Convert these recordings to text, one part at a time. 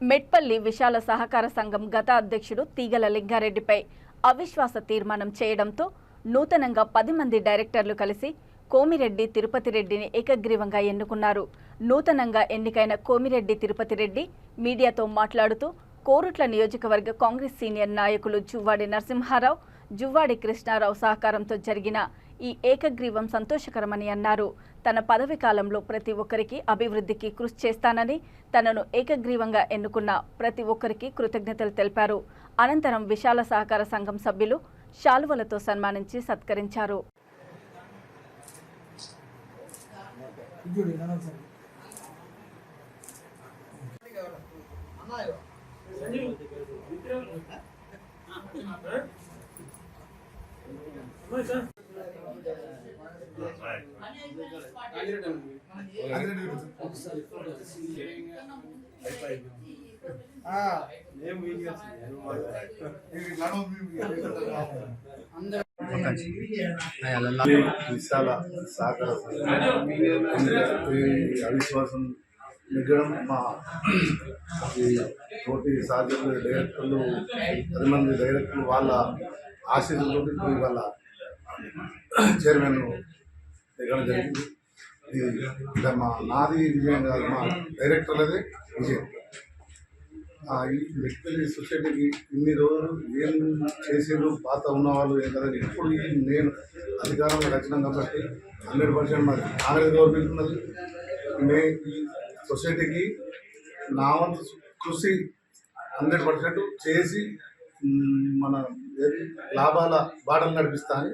మెట్పల్లి విశాల సహకార సంఘం గత అధ్యక్షుడు తీగల లింగారెడ్డిపై అవిశ్వాస తీర్మానం చేయడంతో నూతనంగా పది మంది డైరెక్టర్లు కలిసి కోమిరెడ్డి తిరుపతి రెడ్డిని ఏకగ్రీవంగా ఎన్నుకున్నారు. నూతనంగా ఎన్నికైన కోమిరెడ్డి తిరుపతి రెడ్డి మీడియాతో మాట్లాడుతూ కోరుట్ల నియోజకవర్గ కాంగ్రెస్ సీనియర్ నాయకులు జువ్వాడి నరసింహారావు జువ్వాడి కృష్ణారావు సహకారంతో జరిగిన ఈ ఏకగ్రీవం సంతోషకరమని అన్నారు. తన పదవి కాలంలో ప్రతి ఒక్కరికి అభివృద్ధికి కృషి చేస్తానని తనను ఏకగ్రీవంగా ఎన్నుకున్న ప్రతి ఒక్కరికి కృతజ్ఞతలు తెలిపారు. అనంతరం విశాల సహకార సంఘం సభ్యులు శాలువలతో సన్మానించి సత్కరించారు. విశాల సహకార అవిశ్వాసం మిగడం మా తోటి సాధ్యులు డైరెక్టర్లు పది మంది డైరెక్టర్లు వాళ్ళ ఆశీస్సులతో వాళ్ళ చైర్మన్ దిగడం జరిగింది. ఇది మా నాది విజయం కాదు మా డైరెక్టర్లదే విజయం. ఆ, సొసైటీకి ఇన్ని రోజులు ఏం చేసిండ్రు పాత ఉన్నవాళ్ళు ఏం కదా ఇప్పుడు నేను అధికారంలో వచ్చినాం కాబట్టి హండ్రెడ్ పర్సెంట్ మరి కాంగ్రెస్ గవర్నమెంట్ ఉన్నది. మే ఈ సొసైటీకి నా వంతు కృషి హండ్రెడ్ పర్సెంట్ చేసి మన లాభాల బాటలు నడిపిస్తా అని.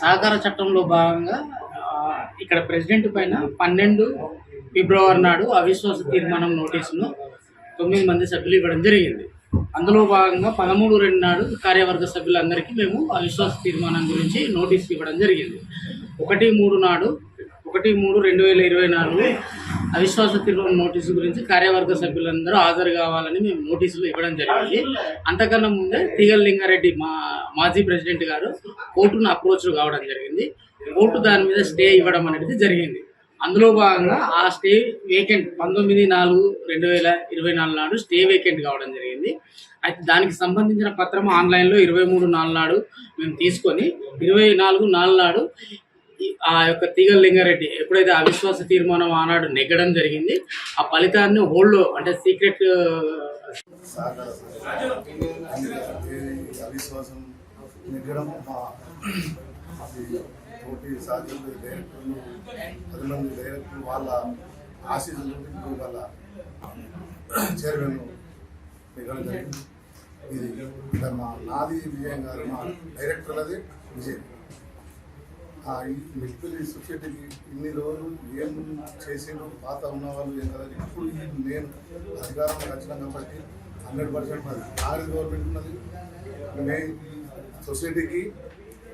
సహకార చట్టంలో భాగంగా ఇక్కడ ప్రెసిడెంట్ పైన పన్నెండు ఫిబ్రవరి నాడు అవిశ్వాస తీర్మానం నోటీసును తొమ్మిది మంది సభ్యులు ఇవ్వడం జరిగింది. అందులో భాగంగా పదమూడు రెండు నాడు కార్యవర్గ సభ్యులందరికీ మేము అవిశ్వాస తీర్మానం గురించి నోటీస్ ఇవ్వడం జరిగింది. ఒకటి మూడు నాడు ఒకటి మూడు రెండు వేల ఇరవై నాలుగు అవిశ్వాస తీర్మానం నోటీసు గురించి కార్యవర్గ సభ్యులందరూ హాజరు కావాలని మేము నోటీసులు ఇవ్వడం జరిగింది. అంతకన్నా ముందే తీగల లింగారెడ్డి మా మాజీ ప్రెసిడెంట్ గారు కోర్టును అప్రోచ్ కావడం జరిగింది. కోర్టు దాని మీద స్టే ఇవ్వడం అనేది జరిగింది. అందులో భాగంగా ఆ స్టే వేకెంట్ పంతొమ్మిది నాలుగు రెండు వేల ఇరవై నాలుగు నాడు స్టే వేకెంట్ కావడం జరిగింది. అయితే దానికి సంబంధించిన పత్రం ఆన్లైన్లో ఇరవై మూడు నాలుగు నాడు మేము తీసుకొని ఇరవై నాలుగు నాలుగు నాడు ఆ యొక్క తీగల లింగారెడ్డి ఎప్పుడైతే అవిశ్వాస తీర్మానం ఆనాడు నెగ్గడం జరిగింది ఆ ఫలితాన్ని హోల్డ్ అంటే సీక్రెట్ అవిశ్వాసం నెగ్గడం తోటి సాధ్యులు డైరెక్టర్లు పది మంది డైరెక్టర్లు వాళ్ళ ఆశీస్సులతో ఇప్పుడు వాళ్ళ చైర్మన్ జరిగింది ఇది మా నాది విజయం గారు మా డైరెక్టర్లది విజయం ఆ ఈ వ్యక్తులు ఈ సొసైటీకి ఇన్ని రోజులు ఏం చేసిండ్రు? పాత ఉన్నవాళ్ళు ఏం కదా. ఇప్పుడు నేను అధికారంలో వచ్చినాం కాబట్టి హండ్రెడ్ పర్సెంట్ మరి కాంగ్రెస్ గవర్నమెంట్ ఉన్నది. మే సొసైటీకి